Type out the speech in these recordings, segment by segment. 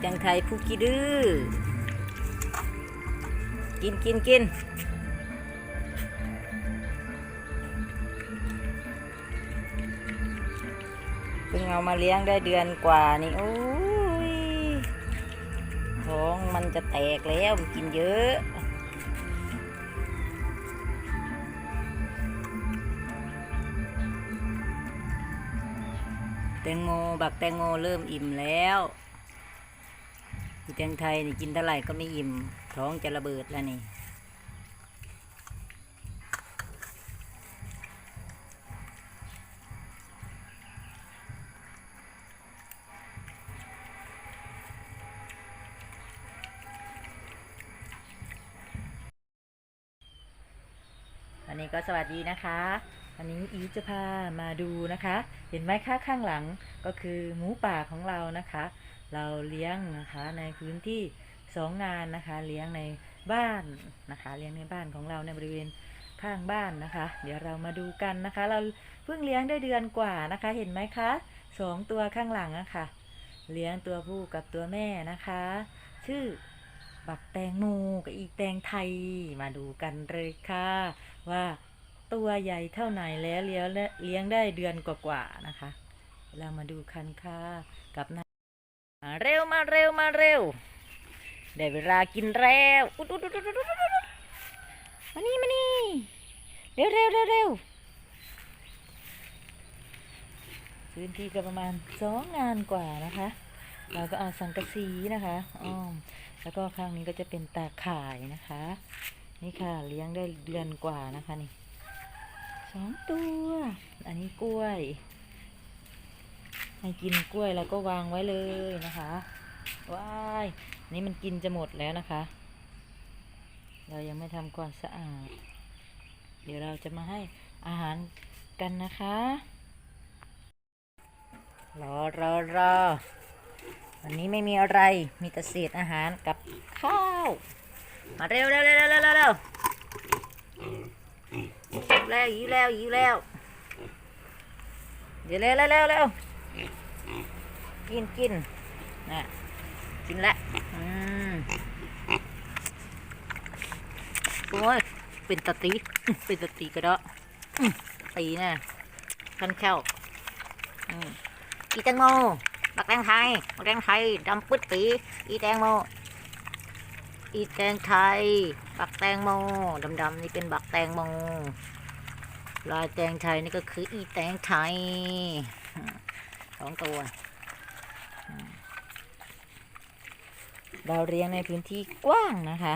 แตงไทยผู้ขี้ดื้อกินกินกินเพิ่งเอามาเลี้ยงได้เดือนกว่านี่โอ้ยท้องมันจะแตกแล้วกินเยอะแตงโมบักแตงโมเริ่มอิ่มแล้ว แตงไทยนี่กินเท่าไหร่ก็ไม่อิ่ม ท้องจะระเบิดแล้วนี่วันนี้ก็สวัสดีนะคะวันนี้อีจะพามาดูนะคะ เห็นไหมคะข้างหลังก็คือหมูป่าของเรานะคะ เราเลี้ยงนะคะในพื้นที่สองงานนะคะ เลี้ยงในบ้านนะคะ เลี้ยงในบ้านของเราในบริเวณข้างบ้านนะคะ เดี๋ยวเรามาดูกันนะคะ เราเพิ่งเลี้ยงได้เดือนกว่านะคะ เห็นไหมคะสองตัวข้างหลังอะค่ะ เลี้ยงตัวผู้กับตัวแม่นะคะ ชื่อบักแตงโมกับอีแตงไทยมาดูกันเลยค่ะ ว่าตัวใหญ่เท่าไหนแล้วเลี้ยงและเลี้ยงได้เดือนกว่าๆนะคะ เรามาดูคันค่ากับนา มาเร็วมาเร็วมาเร็วได้เวลากินแล้วอุดอุดอุดอุดอุดอุดมานี่มานี่เร็วเร็วเร็วเร็วพื้นที่ก็ประมาณสองงานกว่านะคะเราก็เอาสังกะสีนะคะอ้อมแล้วก็ข้างนี้ก็จะเป็นตาข่ายนะคะ นี่ค่ะเลี้ยงได้เดือนกว่านะคะนี่สองตัว อันนี้กล้วย ให้กินกล้วยแล้วก็วางไว้เลยนะคะว้ายนี่มันกินจะหมดแล้วนะคะ เรายังไม่ทำความสะอาด เดี๋ยวเราจะมาให้อาหารกันนะคะรอรอรอวันนี้ไม่มีอะไรมีแต่เศษอาหารกับข้าว มาเร็วเร็วเร็วเร็วเร็วเร็วแล้วหิวแล้วหิวแล้วเดี๋ยวเร็วเร็วเร็ว กินกินนะกินละอืมโอ้ย เป็นตะตี เป็นตะตีกระดาะตีน่ะขันเข้าอีแตงโมบักแตงไทยบักแตงไทยดำปึ๊ดปีอีแตงโมอีแตงไทย บักแตงโมดำๆนี่เป็นบักแตงโมลายแตงไทยนี่ก็คืออีแตงไทย สองตัว เราเรียงในพื้นที่กว้างนะคะ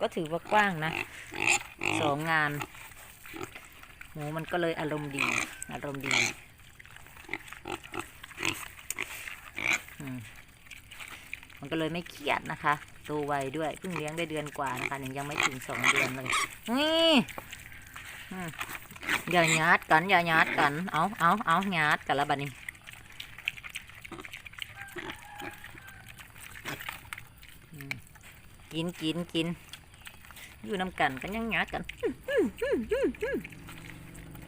ก็ถือว่ากว้างนะสองงาน หมูมันก็เลยอารมณ์ดี อารมณ์ดีมันก็เลยไม่เครียดนะคะโตไวด้วยเพิ่งเลี้ยงได้เดือนกว่านะคะยังยังไม่ถึงสองเดือนเลยนี่อืมอย่าหยาดกันอย่าหยาดกัน เอาเอาเอาหยาดกันแล้วบัดนี้อืม กินกินกิน อยู่น้ำกันกันยังหยาดกัน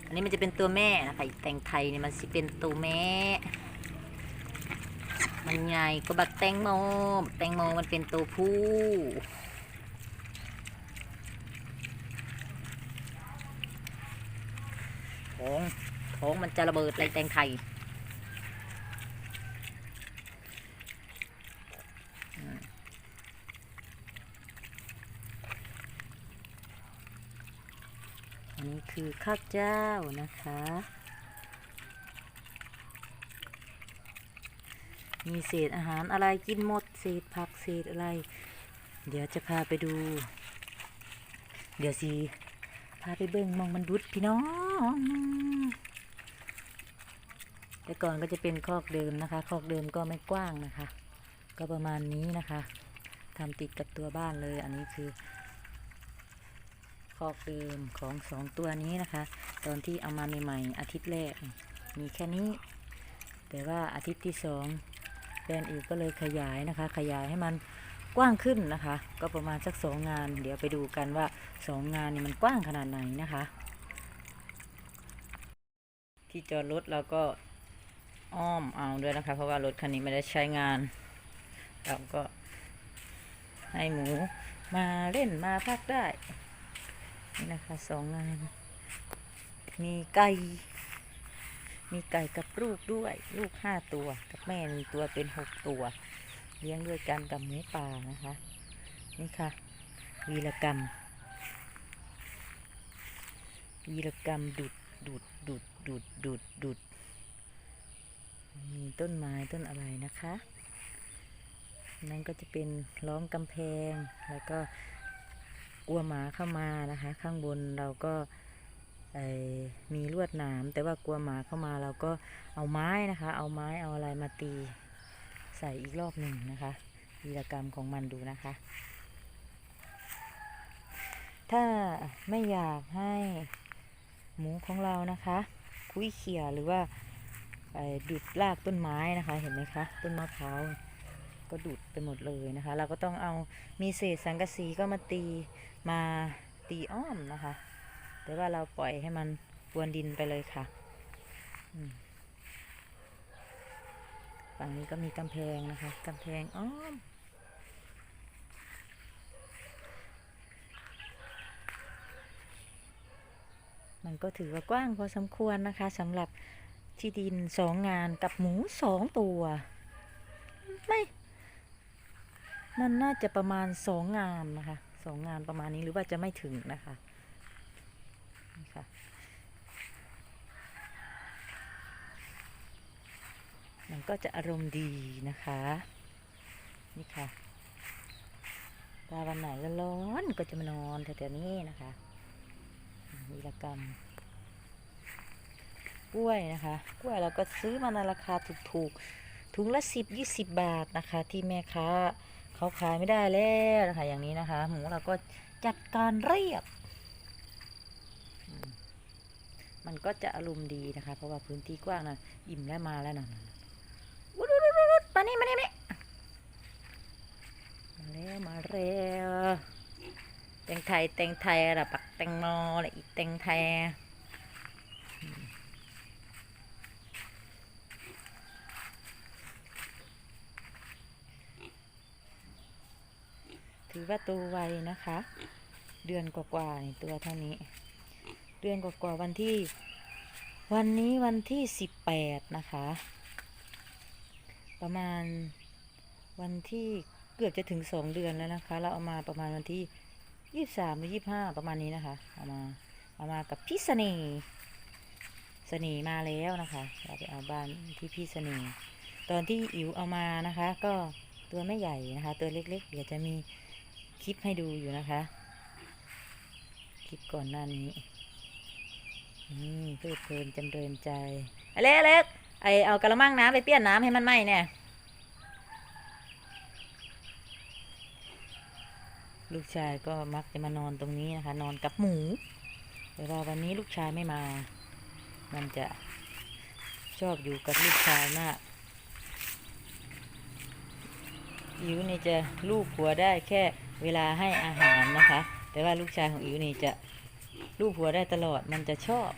อันนี้มันจะเป็นตัวแม่นะคะอีแตงไทยเนี่ยมันสิเป็นตัวแม่ มันใหญ่ก็บักแตงโมแตงโมมันเป็นตัวผู้ท้องท้องมันจะระเบิดเลยแตงไทยอืมอันนี้คือ ข้าวเจ้านะคะ มีเศษอาหารอะไรกินหมดเศษผักเศษอะไร เดี๋ยวจะพาไปดู เดี๋ยวสิพาไปเบิ่งมองมันดุดพี่น้อง แต่ก่อนก็จะเป็นคอกเดิมนะคะ คอกเดิมก็ไม่กว้างนะคะ ก็ประมาณนี้นะคะทำติดกับตัวบ้านเลย อันนี้คือ คอกเดิมของสองตัวนี้นะคะ ตอนที่เอามาใหม่ๆอาทิตย์แรก มีแค่นี้ แต่ว่าอาทิตย์ที่สองแบรนด์อีกก็เลยขยายนะคะ ขยายให้มันกว้างขึ้นนะคะ ก็ประมาณสักสองงาน เดี๋ยวไปดูกันว่าสองงานนี่มันกว้างขนาดไหนนะคะ ที่จอดรถเราก็อ้อมเอาด้วยนะคะ เพราะว่ารถคันนี้ไม่ได้ใช้งานเราก็ให้หมูมาเล่นมาพักได้ นี่นะคะสองงาน มีไก่ มีไก่กับลูกด้วย ลูกห้าตัวกับแม่มีตัวเป็นหกตัว เลี้ยงด้วยกันกับหมูป่านะคะ นี่ค่ะ วีรกรรม วีรกรรมดุดดุดดุดดุดดุดดุดมีต้นไม้ต้นอะไรนะคะ นั่นก็จะเป็นล้อมกำแพงแล้วก็ กลัวหมาเข้ามานะคะ ข้างบนเราก็มีลวดหนาม แต่ว่ากลัวหมาเข้ามาเราก็เอาไม้นะคะ เอาไม้เอาอะไรมาตีใส่อีกรอบหนึ่งนะคะวีรกรรมของมันดูนะคะ ถ้าไม่อยากให้หมูของเรานะคะ คุยเขี่ยหรือว่าดุดรากต้นไม้นะคะเห็นไหมคะต้นมะพร้าวก็ดุดไปหมดเลยนะคะ เราก็ต้องเอามีเศษสังกะสีก็มาตี มาตีอ้อมนะคะ แต่ว่าเราปล่อยให้มันปวนดินไปเลยค่ะฝั่งนี้ก็มีกำแพงนะคะกำแพงอ้อมมันก็ถือว่ากว้างพอสมควรนะคะสำหรับที่ดินสองงานกับหมูสองตัว ไม่ มันน่าจะประมาณสองงานนะคะ สองงานประมาณนี้หรือว่าจะไม่ถึงนะคะนี่ค่ะมันก็จะอารมณ์ดีนะคะ นี่ค่ะถ้าวันไหนร้อนก็จะมานอนแถวๆนี้นะคะวีรกรรมกล้วยนะคะ กล้วยเราก็ซื้อมาในราคาถูกๆถุงละสิบยี่สิบบาทนะคะ ที่แม่ค้า เขาขายไม่ได้แล้วนะคะอย่างนี้นะคะ หมูเราก็จัดการเรียบ มันก็จะอารมณ์ดีนะคะ เพราะว่าพื้นที่กว้างนะอิ่มแล้วมาแล้วนะวุ้ดวุ้ดวุ้ดมานี่มานี่มานี่มาแล้วมาแล้วแตงไทยแตงไทยระปักแตงโมอะไรอีกแตงไทยอืมถือ ว่าโตไวนะคะ เดือนกว่าๆนี่ตัวเท่านี้ เดือนกว่าๆวันที่ วันนี้วันที่สิบแปดนะคะ ประมาณวันที่เกือบจะถึงสองเดือนแล้วนะคะ เราเอามาประมาณวันที่ยี่สามหรือยี่ห้าประมาณนี้นะคะ เอามาเอามากับพี่เสน่ห์เสน่ห์มาแล้วนะคะเราไปเอาบ้านที่พี่เสน่ห์ตอนที่อิ๋วเอามานะคะ ก็ตัวไม่ใหญ่นะคะ ตัวเล็กๆ เดี๋ยวจะมี คลิปให้ดูอยู่นะคะ คลิปก่อนหน้านี้นี่เพลิดเพลินจำเริญใจอเล็กอเล็กไอเอากระมังน้ำไปเปี้ยนน้ำให้มันไหมเนี่ยลูกชายก็มักจะมานอนตรงนี้นะคะ นอนกับหมูแต่ว่าวันนี้ลูกชายไม่มา มันจะชอบอยู่กับลูกชายมากอิ๋วนี่จะลูกหัวได้แค่ เวลาให้อาหารนะคะ แต่ว่าลูกชายของอิ๋วนี่จะลูกหัวได้ตลอดมันจะชอบ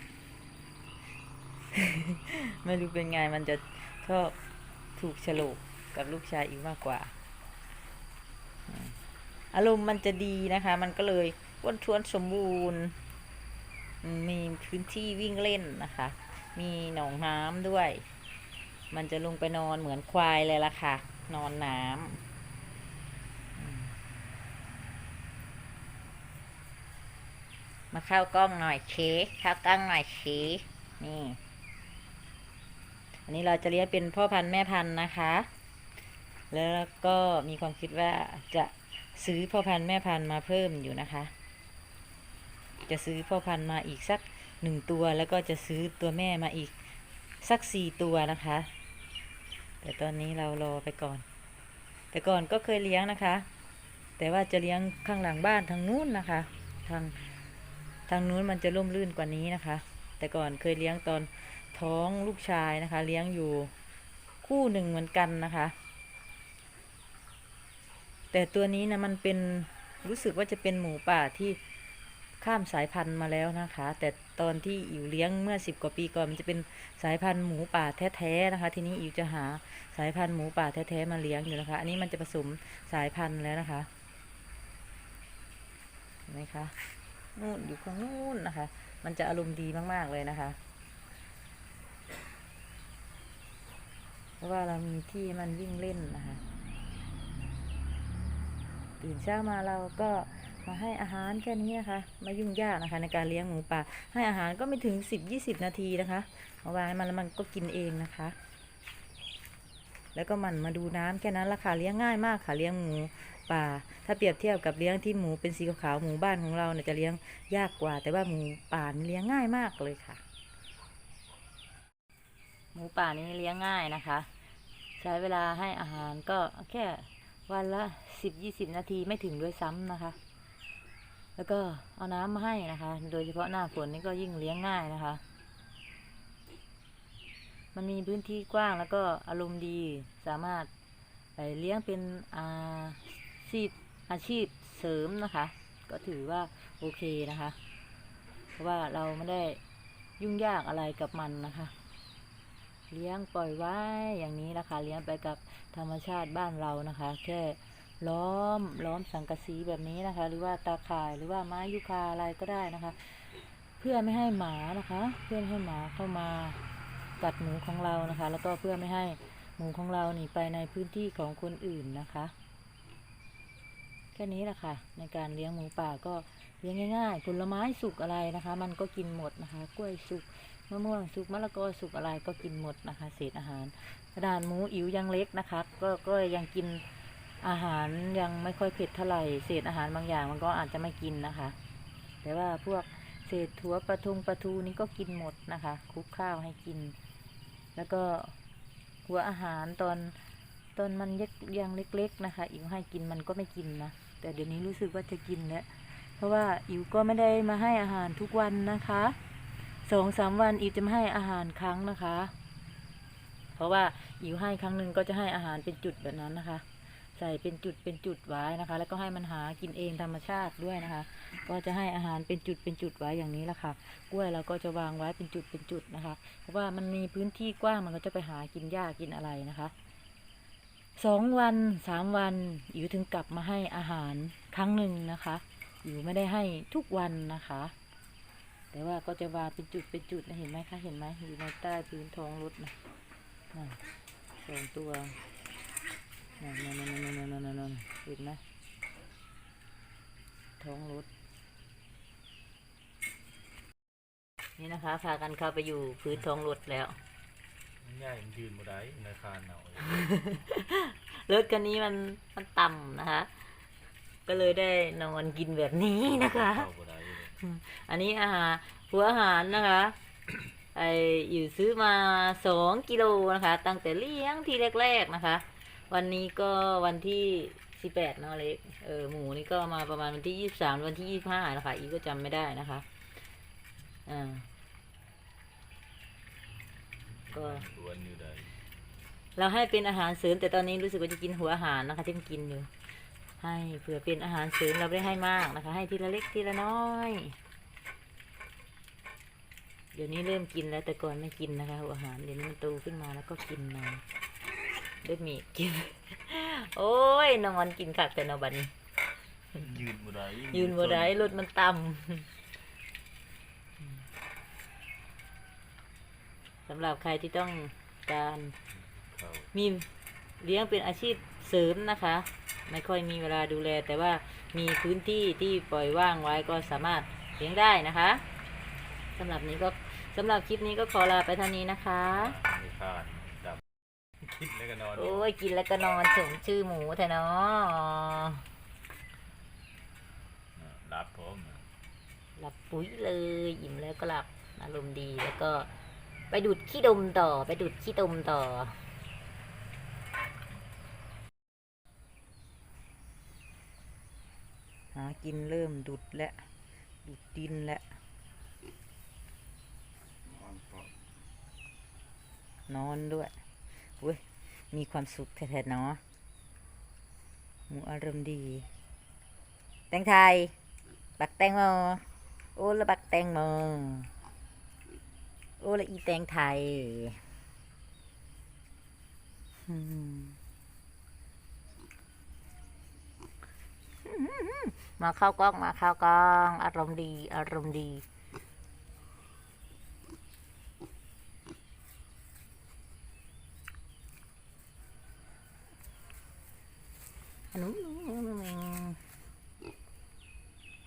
ไม่รู้เป็นไงมันจะชอบถูกฉลกกับลูกชายอิ๋วมากกว่า อารมณ์มันจะดีนะคะ มันก็เลยอ้วนท้วนสมบูรณ์มมีพื้นที่วิ่งเล่นนะคะ มีหนองน้ำด้วย มันจะลงไปนอนเหมือนควายเลยล่ะค่ะ นอนน้ำอืม มาเข้ากล้องหน่อยเชเข้ากล้องหน่อยเชนี่ อันนี้เราจะเลี้ยงเป็นพ่อพันธุ์แม่พันธุ์นะคะ แล้วก็มีความคิดว่าจะซื้อพ่อพันธุ์แม่พันธุ์มาเพิ่มอยู่นะคะ จะซื้อพ่อพันธุ์มาอีกสักหนึ่งตัวแล้วก็จะซื้อตัวแม่มาอีกสักสี่ตัวนะคะ แต่ตอนนี้เรารอไปก่อน แต่ก่อนก็เคยเลี้ยงนะคะ แต่ว่าจะเลี้ยงข้างหลังบ้านทางนู้นนะคะ ทาง ทางนู้นมันจะร่มรื่นกว่านี้นะคะ แต่ก่อนเคยเลี้ยงตอนท้องลูกชายนะคะ เลี้ยงอยู่คู่หนึ่งเหมือนกันนะคะ แต่ตัวนี้นะมันเป็นรู้สึกว่าจะเป็นหมูป่าที่ข้ามสายพันธุ์มาแล้วนะคะ แต่ตอนที่อิ๋วเลี้ยงเมื่อสิบกว่าปีก่อนมันจะเป็นสายพันธุ์หมูป่าแท้ๆนะคะ ทีนี้อิ๋วจะหาสายพันธุ์หมูป่าแท้ๆมาเลี้ยงอยู่นะคะ อันนี้มันจะผสมสายพันธุ์แล้วนะคะเห็นไหมคะ นู่นอยู่ข้างนู่นนะคะ มันจะอารมณ์ดีมาก ๆ เลยนะคะ เพราะว่าเรามีที่มันวิ่งเล่นนะคะตื่นเช้ามาเราก็มาให้อาหารแค่นี้นะคะ ไม่ยุ่งยากนะคะ ในการเลี้ยงหมูป่า ให้อาหารก็ไม่ถึงสิบยี่สิบนาทีนะคะเอาไว้มันแล้วมันก็กินเองนะคะ แล้วก็มันมาดูน้ำแค่นั้นราคาเลี้ยงง่ายมากค่ะเลี้ยงหมู ป่า ถ้าเปรียบเทียบกับเลี้ยงที่หมูเป็นสีขาวๆหมูบ้านของเราเนี่ยจะเลี้ยงยากกว่า แต่ว่าหมูป่านเลี้ยงง่ายมากเลยค่ะ หมูป่านี้เลี้ยงง่ายนะคะ ใช้เวลาให้อาหารก็แค่วันละสิบยี่สิบนาทีไม่ถึงด้วยซ้ำนะคะ แล้วก็เอาน้ำมาให้นะคะ โดยเฉพาะหน้าฝนนี่ก็ยิ่งเลี้ยงง่ายนะคะ มันมีพื้นที่กว้างแล้วก็อารมณ์ดีสามารถไปเลี้ยงเป็นอา ชีพอาชีพเสริมนะคะ ก็ถือว่าโอเคนะคะ เพราะว่าเราไม่ได้ยุ่งยากอะไรกับมันนะคะ เลี้ยงปล่อยไว้อย่างนี้นะคะ เลี้ยงไปกับธรรมชาติบ้านเรานะคะ แค่ล้อมล้อมสังกะสีแบบนี้นะคะ หรือว่าตาข่ายหรือว่าไม้ยูคาอะไรก็ได้นะคะ เพื่อไม่ให้หมานะคะ เพื่อไม่ให้หมาเข้ามากัดหมูของเรานะคะ แล้วก็เพื่อไม่ให้หมูของเราหนีไปในพื้นที่ของคนอื่นนะคะ แค่นี้แหละค่ะ ในการเลี้ยงหมูป่าก็เลี้ยงง่ายๆ ผลไม้สุกอะไรนะคะ มันก็กินหมดนะคะ กล้วยสุกมะม่วงสุกมะละกอสุกอะไรก็กินหมดนะคะ เศษอาหารกระดานหมูอิ๋วยังเล็กนะคะ ก็ก็ยังกินอาหารยังไม่ค่อยเผ็ดเท่าไหร่เศษอาหารบางอย่างมันก็อาจจะไม่กินนะคะ แต่ว่าพวกเศษถั่วปลาทุงปลาทูนี่ก็กินหมดนะคะคลุกข้าวให้กิน แล้วก็หัวอาหารตอน ตอนมันยังยังเล็ก ๆนะคะ อิ๋วให้กินมันก็ไม่กินนะ แต่เดี๋ยวนี้รู้สึกว่าจะกินแล้ว เพราะว่าอิ๋วก็ไม่ได้มาให้อาหารทุกวันนะคะ สองสามวันอิ๋วจะมาให้อาหารครั้งนะคะ เพราะว่าอิ๋วให้ครั้งหนึ่งก็จะให้อาหารเป็นจุดแบบนั้นนะคะ ใส่เป็นจุดเป็นจุดไว้นะคะ แล้วก็ให้มันหากินเองธรรมชาติด้วยนะคะ ก็จะให้อาหารเป็นจุดเป็นจุดไว้อย่างนี้ละค่ะ กล้วยเราก็จะวางไว้เป็นจุดเป็นจุดนะคะ เพราะว่ามันมีพื้นที่กว้างมันก็จะไปหากินหญ้ากินอะไรนะคะ สองวันสามวันอิ๋วถึงกลับมาให้อาหารครั้งหนึ่งนะคะอิ๋วไม่ได้ให้ทุกวันนะคะ แต่ว่าก็จะวางเป็นจุดเป็นจุดนะเห็นไหมคะเห็นไหมอยู่ในใต้พื้นท้องรถนะนั่นสองตัวนั่นนั่นนั่นนั่นนั่นนั่นนอนเห็นไหมท้องรถนี่นะคะพากันเข้าไปอยู่พื้นท้องรถแล้ว ง่ายมันยืนบ่ได้ในคานเอารถคันนี้มันมันต่ำนะคะ ก็เลยได้นอนกินแบบนี้นะคะเข้าบ่ได้เลยอันนี้อาหารหัวอาหารนะคะไออยู่ซื้อมาสองกิโลนะคะ ตั้งแต่เลี้ยงที่แรกๆนะคะ วันนี้ก็วันที่สิบแปดเนาะเล็กเออหมูนี่ก็มาประมาณวันที่ยี่สิบสามวันที่ยี่สิบห้านะคะ อีกก็จำไม่ได้นะคะอ่า ก็สวนอยู่ได้เราให้เป็นอาหารเสริมแต่ตอนนี้รู้สึกว่าจะกินหัวอาหารนะคะที่มันกินอยู่ ให้เผื่อเป็นอาหารเสริมเราไม่ได้ให้มากนะคะ ให้ทีละเล็กทีละน้อย เดี๋ยวนี้เริ่มกินแล้วแต่ก่อนไม่กินนะคะหัวอาหารเดี๋ยวนี้มันโตขึ้นมาแล้วก็กินนะเลือดมีกิน โอ้ยนอนกินขักแต่นอนบัดนยืนบ่ได้ยืนบ่ได้รถมันต่ำ สำหรับใครที่ต้องการเข้ามีเลี้ยงเป็นอาชีพเสริมนะคะ ไม่ค่อยมีเวลาดูแล แต่ว่ามีพื้นที่ที่ปล่อยว่างไว้ก็สามารถเลี้ยงได้นะคะสำหรับนี้ก็สำหรับคลิปนี้ก็ขอลาไปเท่านี้นะคะในคานดับคิดแล้วก็นอนโอ้ยกินแล้วก็นอนสมชื่อหมูแท้เนาะรับผมหลับปุ๋ยเลย อิ่มแล้วก็หลับอารมณ์ดีแล้วก็ ไปดูดขี้ดมต่อ ไปดูดขี้ดมต่อ หากินเริ่มดุดและดุดดินและนอนด้วยเว้ยมีความสุขแท้ๆเนาะหมูอารมณ์ดี แตงไทย บักแตงโมโอ้ละบักแตงโม โอ้ละอีแตงไทยมาเข้ากล้องมาเข้ากล้อง อารมณ์ดี อารมณ์ดีหนู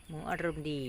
หมูอารมณ์ดี